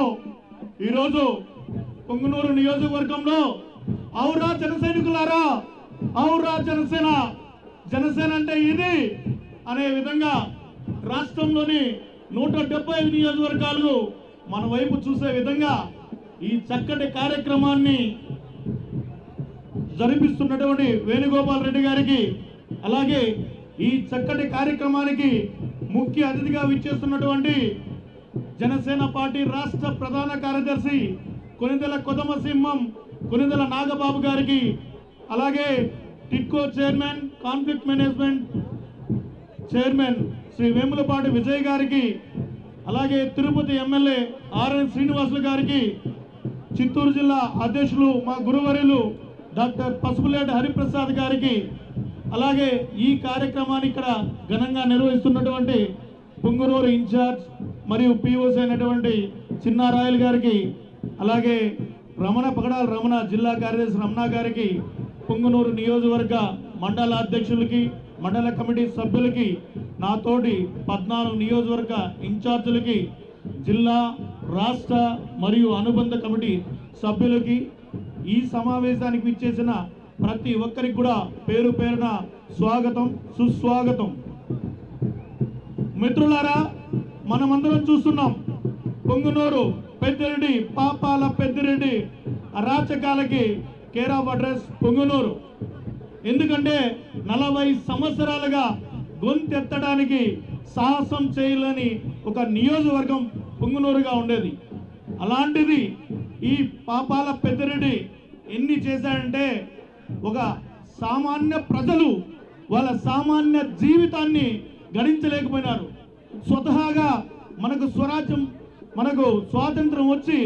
నేపథ్యంలో ఈరోజు పొంగునూరు నియోజకవర్గంలో ఔరా జన సైనికులారా ఔరా జనసేన జనసేన అంటే ఇది అనే విధంగా రాష్ట్రంలోని నూట డెబ్బై ఐదు నియోజకవర్గాలు మన వైపు చూసే విధంగా ఈ చక్కటి కార్యక్రమాన్ని జరిపిస్తున్నటువంటి వేణుగోపాల్ రెడ్డి గారికి అలాగే ఈ చక్కటి కార్యక్రమానికి ముఖ్య అతిథిగా విచ్చేస్తున్నటువంటి జనసేన పార్టీ రాష్ట్ర ప్రధాన కార్యదర్శి కొనిదెల కొదమసింహం కొనిదెల నాగబాబు గారికి అలాగే టిక్కో chairman conflict management chairman Shri Vemulapati Vijay గారికి అలాగే తిరుపతి ఎమ్మెల్యే ఆర్ఎన్ శ్రీనివాసులు గారికి చిత్తూరు జిల్లా అధ్యక్షులు మా గురువర్యులు డాక్టర్ పసుపులేటి హరిప్రసాద్ గారికి అలాగే ఈ కార్యక్రమాన్ని ఇక్కడ ఘనంగా నిర్వహిస్తున్నటువంటి పుంగురూరు ఇన్ఛార్జ్ మరియు పిఓసి అయినటువంటి చిన్నారాయలు గారికి అలాగే రమణ పగడాల రమణ జిల్లా కార్యదర్శి రమణ గారికి పుంగనూరు నియోజకవర్గ మండల అధ్యక్షులకి మండల కమిటీ సభ్యులకి నాతోటి పద్నాలుగు నియోజకవర్గ ఇన్ఛార్జీలకి జిల్లా రాష్ట్ర మరియు అనుబంధ కమిటీ సభ్యులకి ఈ సమావేశానికి విచ్చేసిన ప్రతి ఒక్కరికి కూడా పేరు పేరున స్వాగతం సుస్వాగతం. మిత్రులారా మనమందరం చూస్తున్నాం. పొంగునూరు పెద్దిరెడ్డి పాపాల పెద్దిరెడ్డి అరాచకాలకి కేర్ ఆఫ్ అడ్రస్ పొంగునూరు ఎందుకంటే నలభై సంవత్సరాలుగా గొంతెత్తడానికి సాహసం చేయలేని ఒక నియోజకవర్గం పొంగునూరుగా ఉండేది. అలాంటిది ఈ పాపాల పెద్దిరెడ్డి ఎన్ని చేశాడంటే ఒక సామాన్య ప్రజలు వాళ్ళ సామాన్య జీవితాన్ని గణించలేకపోయినారు స్వతహాగా మనకు స్వరాజ్యం మనకు స్వాతంత్రం వచ్చి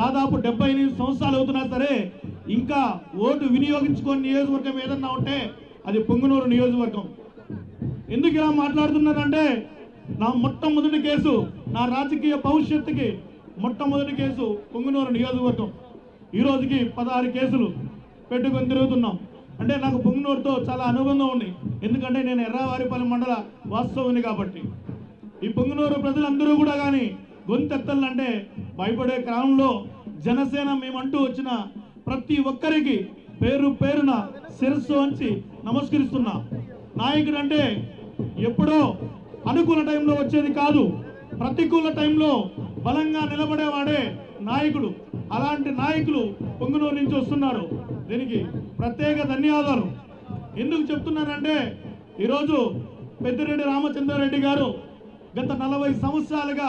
దాదాపు డెబ్బై ఎనిమిది సంవత్సరాలు అవుతున్నా సరే ఇంకా ఓటు వినియోగించుకొని నియోజకవర్గం ఏదన్నా ఉంటే అది పొంగునూరు నియోజకవర్గం. ఎందుకు ఇలా మాట్లాడుతున్నారంటే నా మొట్టమొదటి కేసు నా రాజకీయ భవిష్యత్తుకి మొట్టమొదటి కేసు పొంగునూరు నియోజకవర్గం. ఈ రోజుకి పదహారు కేసులు పెట్టుకొని తిరుగుతున్నాం. అంటే నాకు పొంగునూరుతో చాలా అనుబంధం ఉంది. ఎందుకంటే నేను ఎర్రావారిపల్లి మండల వాస్తవుని కాబట్టి. ఈ పొంగునూరు ప్రజలందరూ కూడా కానీ గొంతెత్తలంటే భయపడే క్రమంలో జనసేన మేమంటూ వచ్చిన ప్రతి ఒక్కరికి పేరు పేరున శిరస్సు వంచి నమస్కరిస్తున్నా. నాయకుడు అంటే ఎప్పుడో అనుకూల టైంలో వచ్చేది కాదు ప్రతికూల టైంలో బలంగా నిలబడేవాడే నాయకుడు. అలాంటి నాయకులు పొంగునూరు నుంచి వస్తున్నారు. దీనికి ప్రత్యేక ధన్యవాదాలు. ఎందుకు చెప్తున్నానంటే ఈరోజు పెద్దిరెడ్డి రామచంద్రారెడ్డి గారు గత నలభై సంవత్సరాలుగా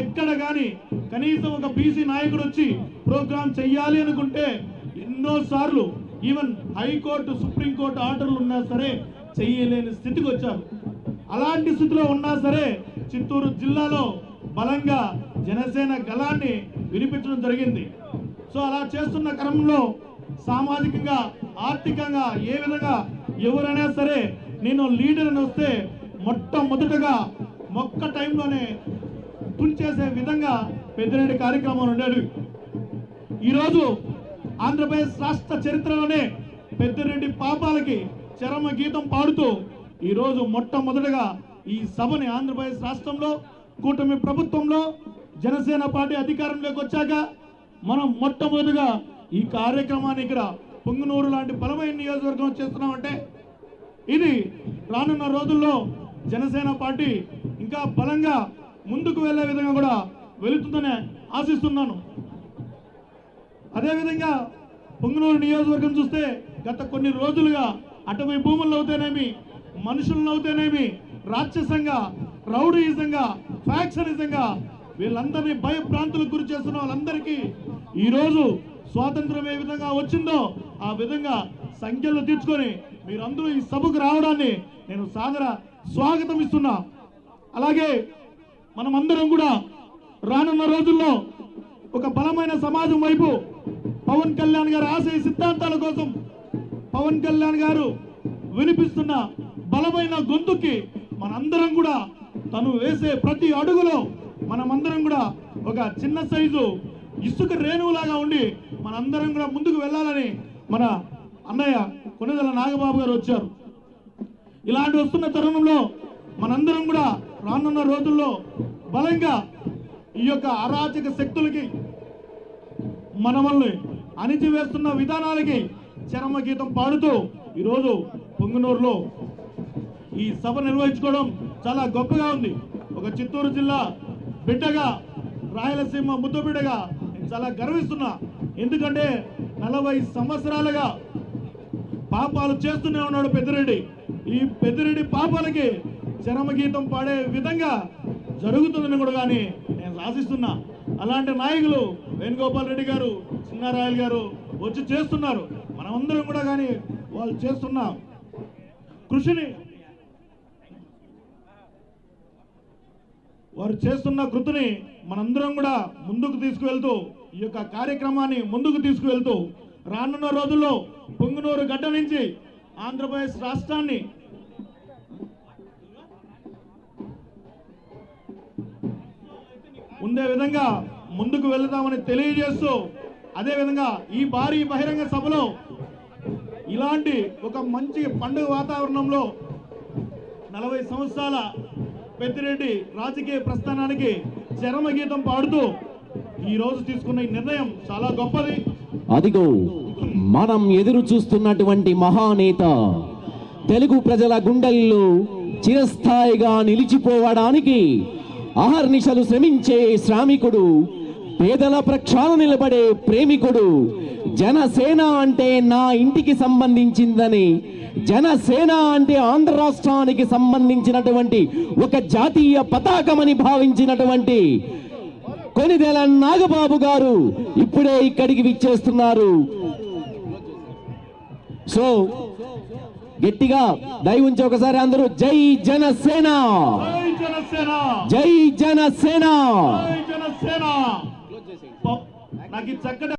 ఎక్కడ కానీ కనీసం ఒక బీసీ నాయకుడు వచ్చి ప్రోగ్రాం చెయ్యాలి అనుకుంటే ఎన్నో సార్లు ఈవెన్ హైకోర్టు సుప్రీంకోర్టు ఆర్డర్లు ఉన్నా సరే చెయ్యలేని స్థితికి వచ్చారు. అలాంటి స్థితిలో ఉన్నా సరే చిత్తూరు జిల్లాలో బలంగా జనసేన గలాన్ని వినిపించడం జరిగింది. సో అలా చేస్తున్న క్రమంలో సామాజికంగా ఆర్థికంగా ఏ విధంగా ఎవరైనా సరే నేను లీడర్ని వస్తే మొట్టమొదటగా మొక్క టైంలోనే తుంచేసే విధంగా పెద్దిరెడ్డి కార్యక్రమం ఉండేది. ఈరోజు ఆంధ్రప్రదేశ్ రాష్ట్ర చరిత్రలోనే పెద్దిరెడ్డి పాపాలకి చరమ గీతం పాడుతూ ఈరోజు మొట్టమొదటగా ఈ సభని ఆంధ్రప్రదేశ్ రాష్ట్రంలో కూటమి ప్రభుత్వంలో జనసేన పార్టీ అధికారంలోకి వచ్చాక మనం మొట్టమొదటిగా ఈ కార్యక్రమాన్ని ఇక్కడ పొంగునూరు లాంటి బలమైన నియోజకవర్గం చేస్తున్నామంటే ఇది రానున్న రోజుల్లో జనసేన పార్టీ ఇంకా బలంగా ముందుకు వెళ్ళే విధంగా కూడా వెళుతుందని ఆశిస్తున్నాను. అదేవిధంగా పొంగునూరు నియోజకవర్గం చూస్తే గత కొన్ని రోజులుగా అటవీ భూముల్లో అవుతేనేమి మనుషులను అవుతేనేమి రాక్షసంగా రౌడీయిజంగా ఫ్యాక్షనిజంగా వీళ్ళందరినీ భయభ్రాంతులకు గురి చేస్తున్న వాళ్ళందరికీ ఈరోజు స్వాతంత్రం ఏ విధంగా వచ్చిందో ఆ విధంగా సంఖ్యలు తీర్చుకొని మీరందరూ ఈ సభకు రావడాన్ని నేను సాదర స్వాగతం ఇస్తున్నా. అలాగే మనమందరం కూడా రానున్న రోజుల్లో ఒక బలమైన సమాజం వైపు పవన్ కళ్యాణ్ గారి ఆశయ సిద్ధాంతాల కోసం పవన్ కళ్యాణ్ గారు వినిపిస్తున్న బలమైన గొంతుకి మనందరం కూడా తను వేసే ప్రతి అడుగులో మనమందరం కూడా ఒక చిన్న సైజు ఇసుక రేణువులాగా ఉండి మనందరం కూడా ముందుకు వెళ్ళాలని మన అన్నయ్య కొనదల నాగబాబు గారు వచ్చారు. ఇలాంటి వస్తున్న తరుణంలో మనందరం కూడా రానున్న రోజుల్లో బలంగా ఈ యొక్క అరాచక శక్తులకి మనమల్ని అణిచివేస్తున్న విధానాలకి చరమ గీతం పాడుతూ ఈరోజు పొంగునూరులో ఈ సభ నిర్వహించుకోవడం చాలా గొప్పగా ఉంది. ఒక చిత్తూరు జిల్లా బిడ్డగా రాయలసీమ ముద్దు బిడ్డగా నేను చాలా గర్విస్తున్నా. ఎందుకంటే నలభై సంవత్సరాలుగా పాపాలు చేస్తూనే ఉన్నాడు పెద్దిరెడ్డి. ఈ పెద్దిరెడ్డి పాపాలకి చరమగీతం పాడే విధంగా జరుగుతుందని కూడా కానీ నేను ఆశిస్తున్నా అలాంటి నాయకులు వేణుగోపాల్ రెడ్డి గారు చిన్నారాయలు గారు వచ్చి చేస్తున్నారు. మనమందరం కూడా కానీ వాళ్ళు చేస్తున్న కృషిని వారు చేస్తున్న కృతిని మనందరం కూడా ముందుకు తీసుకువెళ్తూ ఈ యొక్క కార్యక్రమాన్ని ముందుకు తీసుకువెళ్తూ రానున్న రోజుల్లో పొంగునూరు గడ్డ నుంచి ఆంధ్రప్రదేశ్ రాష్ట్రాన్ని ఉండే విధంగా ముందుకు వెళదామని తెలియజేస్తూ అదేవిధంగా ఈ భారీ బహిరంగ సభలో ఇలాంటి ఒక మంచి పండుగ వాతావరణంలో నలభై సంవత్సరాల పెద్దిరెడ్డి రాజకీయ ప్రస్థానానికి చరమ గీతం పాడుతూ ఈ రోజు తీసుకున్న ఈ నిర్ణయం చాలా గొప్పది. అదిగో మనం ఎదురు చూస్తున్నటువంటి మహానేత తెలుగు ప్రజల గుండెల్లో చిరస్థాయిగా నిలిచిపోవడానికి అహర్నిశలు శ్రమించే శ్రామికుడు పేదల ప్రక్షాళన నిలబడే ప్రేమికుడు జనసేన అంటే నా ఇంటికి సంబంధించిందని జనసేన అంటే ఆంధ్ర రాష్ట్రానికి సంబంధించినటువంటి ఒక జాతీయ పతాకమని భావించినటువంటి కొనిదెల నాగబాబు గారు ఇప్పుడే ఇక్కడికి విచ్చేస్తున్నారు. సో గట్టిగా దయ ఉంచి ఒకసారి అందరూ జై జనసేన. జై జనసేన. నాకు చక్కటి